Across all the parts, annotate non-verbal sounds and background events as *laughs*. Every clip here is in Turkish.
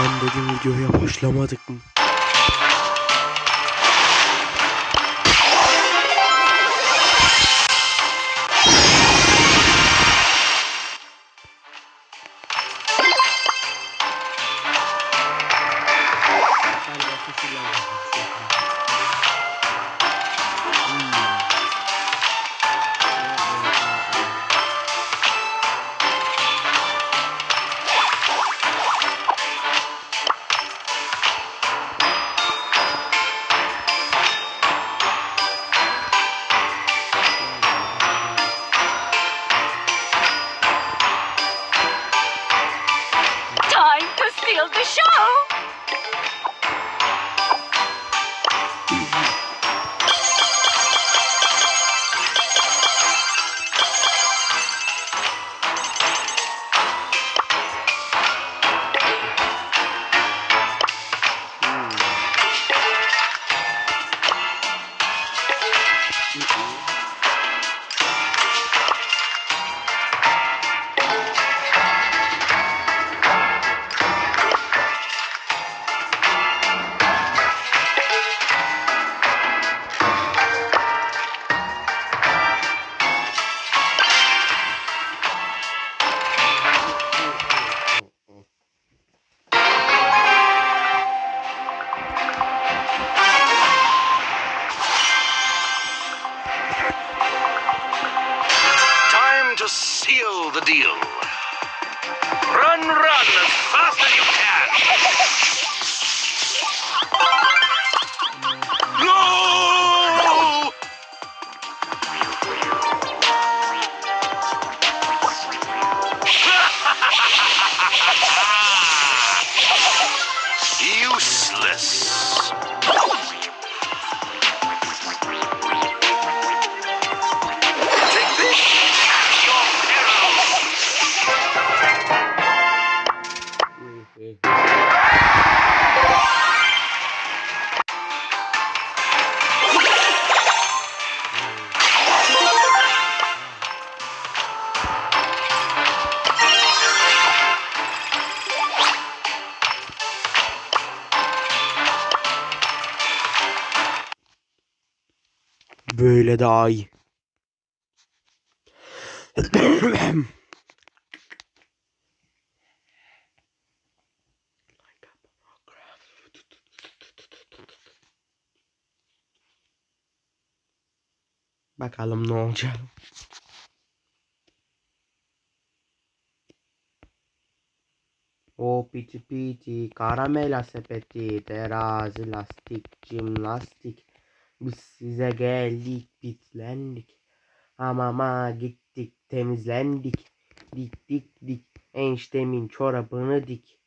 Ben dedim videoya başlamadık mı? deal. Böyle daha iyi. Bakalım ne olacak. O piti piti, karamela sepeti, terazi, lastik, jimnastik. Biz size geldik, bitlendik. Hamama gittik, temizlendik. Dik dik dik, eniştemin çorabını dik.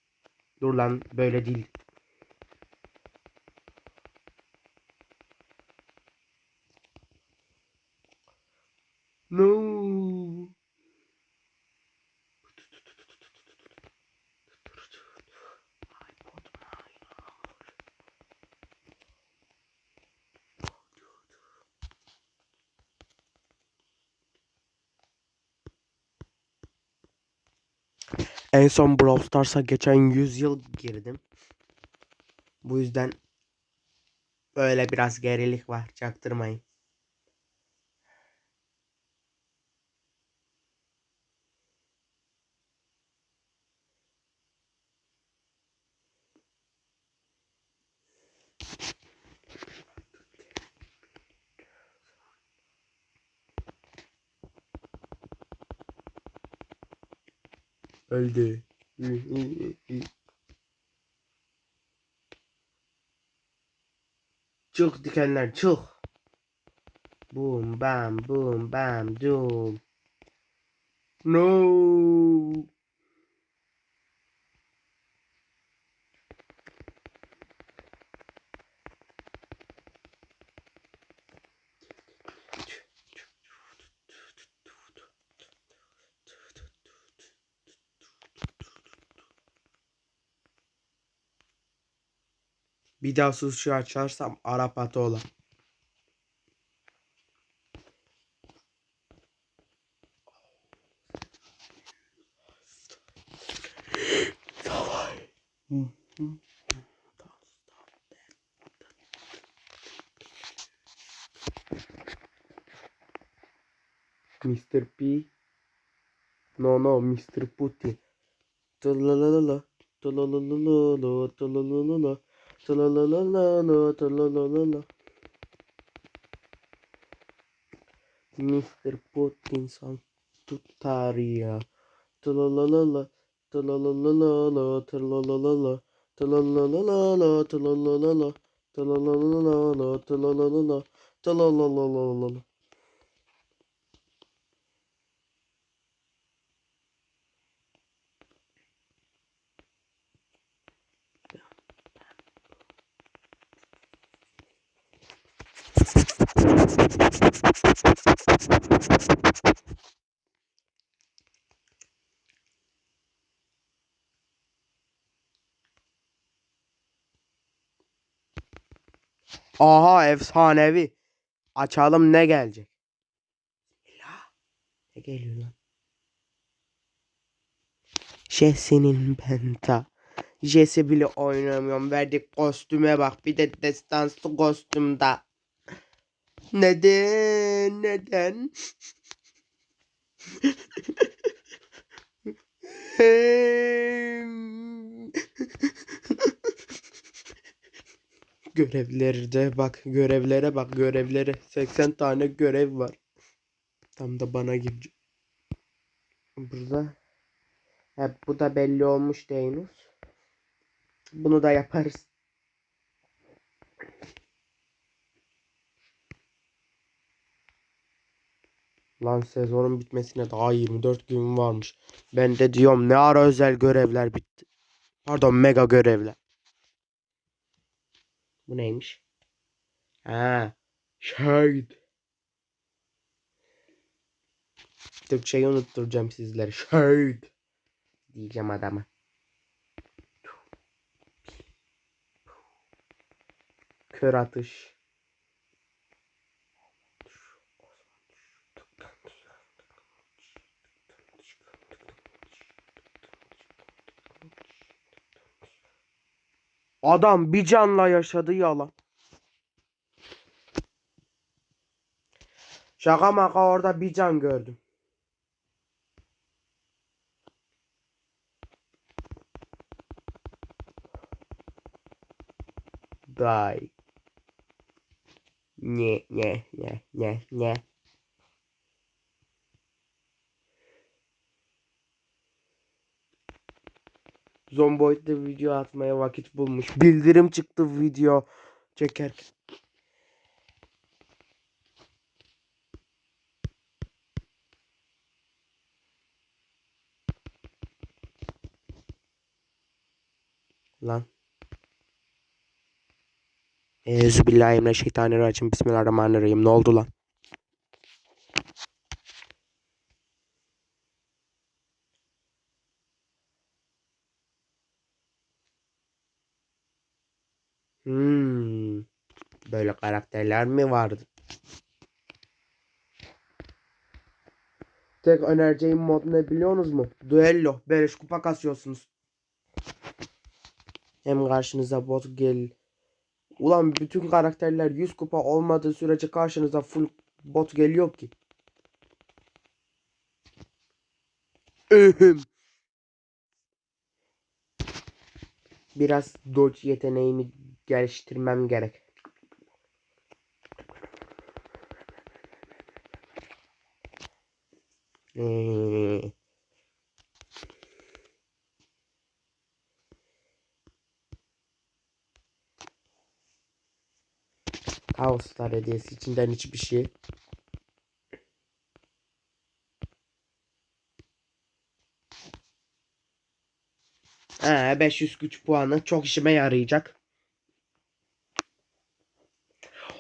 Dur lan, böyle değil. No. En son Brawl Stars'a geçen 100 yıl girdim. Bu yüzden böyle biraz gerilik var. Çaktırmayın. Öldü. Çık dikenler çık. Boom bam boom bam doom. No. Bir daha sushi açarsam Arap atı ola. Hı. Mr. P. No, no, Mr. Putin. Tulalalala, tulalalala, tulalalala, tulalalala. Mr. Tulalalala, tulalalala, tulalalala. Aha efsanevi. Açalım ne gelecek? Ne geliyor lan? Jesse'nin penta. Jesse bile oynamıyorum. Verdik kostüme bak. Bir de destanslı kostümde. Neden? Neden? Görevlerde bak görevlere bak görevlere 80 tane görev var. Tam da bana gibi. Burada hep bu da belli olmuş henüz. Bunu da yaparız. Lan sezonun bitmesine daha 24 gün varmış. Ben de diyorum ne ara özel görevler bitti. Pardon mega görevler. Bu neymiş? Ha, şahit. Türkçeyi unutturacağım sizlere. Şahit. Diyeceğim adama. Kör atış. Adam bir canla yaşadı yalan. Şaka maka orada bir can gördüm. Die. Ne ne ne ne ne. Zomboid'de video atmaya vakit bulmuş. Bildirim çıktı video çekerken. Lan. Euzubillahimineşşeytanirracim. Bismillahirrahmanirrahim. Ne oldu lan? Hmm. Böyle karakterler mi vardı? Tek önereceğim mod ne biliyorsunuz mu? Duello. Beleş kupa kasıyorsunuz. Hem karşınıza bot gel. Ulan bütün karakterler 100 kupa olmadığı sürece karşınıza full bot geliyor ki. Öhüm. Biraz dodge yeteneğimi geliştirmem gerek. Ee, Kaoslar hediyesi içinden hiçbir şey. Ee, 500 güç puanı çok işime yarayacak.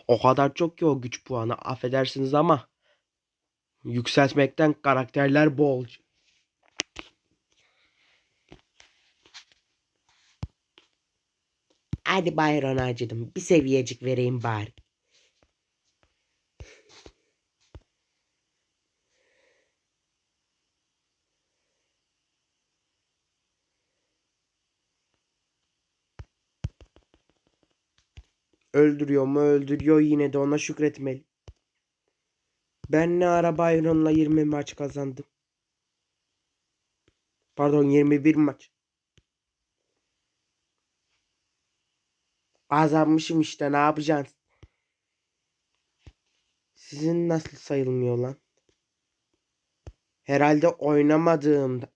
O kadar çok ki o güç puanı affedersiniz ama yükseltmekten karakterler bol. Hadi Bayron acıdım. Bir seviyecik vereyim bari. Öldürüyor mu öldürüyor yine de ona şükretmeli. Ben ne ara Byron'la 20 maç kazandım. Pardon 21 maç. Kazanmışım işte ne yapacaksın? Sizin nasıl sayılmıyor lan? Herhalde oynamadığımda.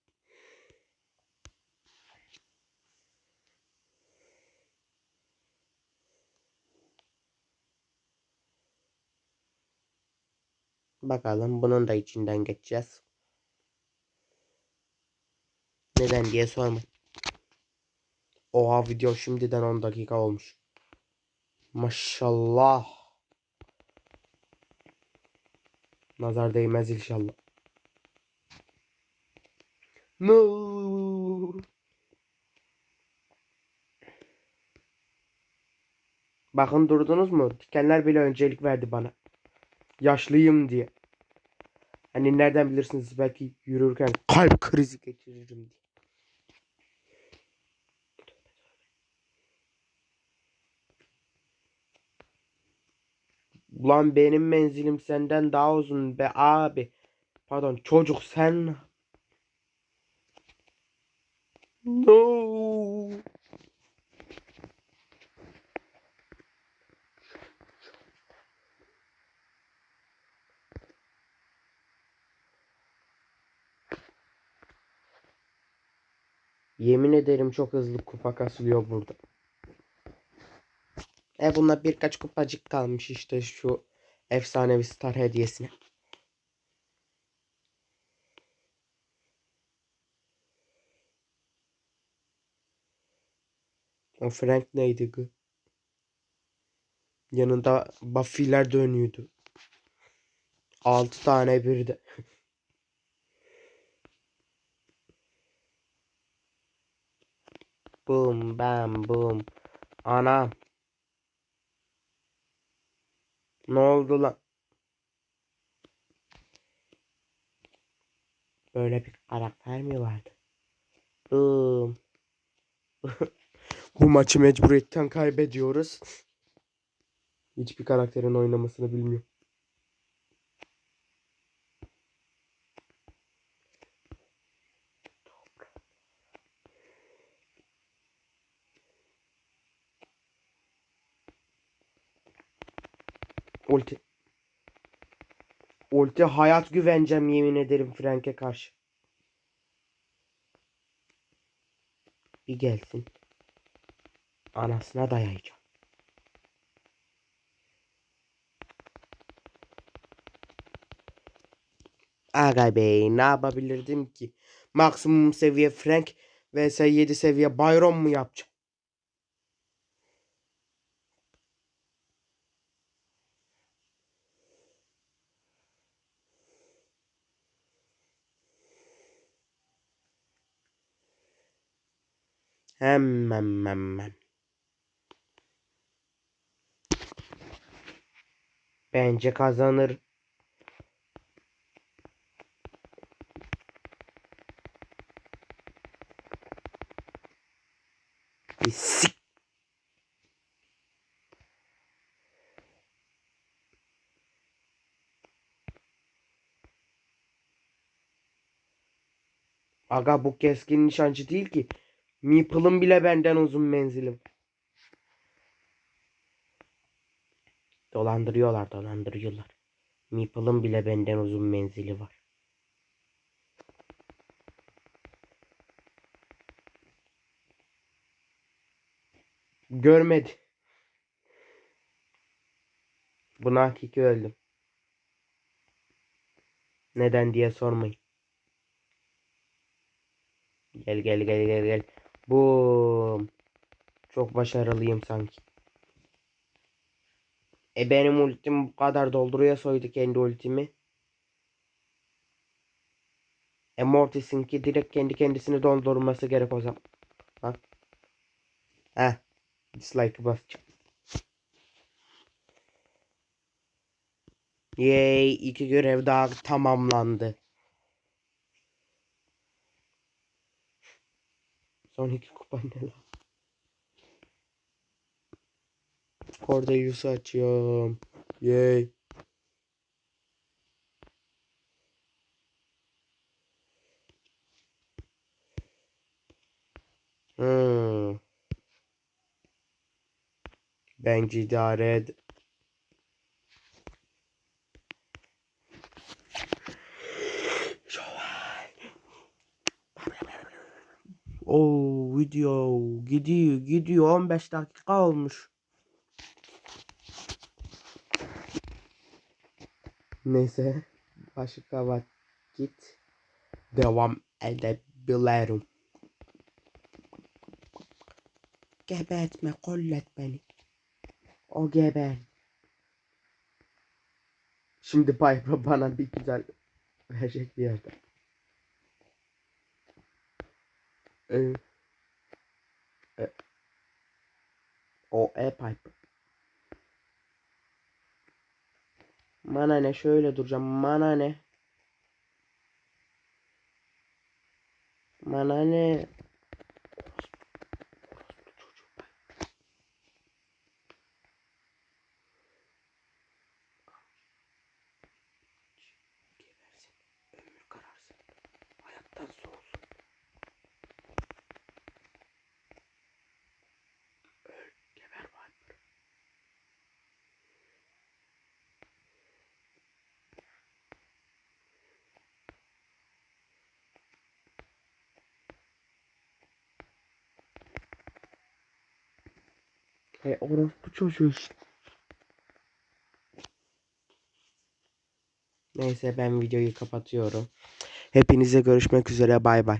Bakalım bunun da içinden geçeceğiz. Neden diye sorma. Oha video şimdiden 10 dakika olmuş. Maşallah. Nazar değmez inşallah. No. Bakın durdunuz mu? Dikenler bile öncelik verdi bana. Yaşlıyım diye. Hani nereden bilirsiniz belki yürürken kalp krizi geçiririm diye. Ulan benim menzilim senden daha uzun be abi. Pardon çocuk sen. No. Yemin ederim çok hızlı kupa kasılıyor burada. E buna birkaç kupacık kalmış işte şu efsanevi star hediyesine. O Frank neydi gı? Yanında Buffy'ler dönüyordu. 6 tane birde. *laughs* Boom bam boom. Anam. Ne oldu lan? Böyle bir karakter mi vardı? Boom. *laughs* Bu maçı mecburiyetten kaybediyoruz. Hiçbir karakterin oynamasını bilmiyorum. Ulti. Ulti hayat güvencem yemin ederim Frank'e karşı. Bir gelsin. Anasına dayayacağım. Aga bey ne yapabilirdim ki? Maksimum seviye Frank vs 7 seviye Byron mu yapacağım? Hemen hemen. Bence kazanır. Sik- Aga bu keskin nişancı değil ki. Meeple'ın bile benden uzun menzilim. Dolandırıyorlar dolandırıyorlar. Meeple'ın bile benden uzun menzili var. Görmedi. Buna hakiki öldüm. Neden diye sormayın. Gel gel gel gel gel. Boom. Çok başarılıyım sanki. E benim ultim bu kadar dolduruyor soydu kendi ultimi. E Mortis'inki direkt kendi kendisini doldurması gerek o zaman. Ha. Heh. Dislike'ı basacağım. Yay iki görev daha tamamlandı. Son iki kupa ne lan? Cordelius'u açıyorum. Yay. Hmm. Bence idare ed. Oo video gidiyor gidiyor 15 dakika olmuş. Neyse başka vakit devam edebilirim. Gebertme kollet beni. O geber. Şimdi Piper bana bir güzel verecek bir yerde. Ee, e, o e Piper. Mana ne şöyle duracağım. Mana ne? Mana ne? Hey orospu çocuğu işte. Neyse ben videoyu kapatıyorum. Hepinize görüşmek üzere bay bay.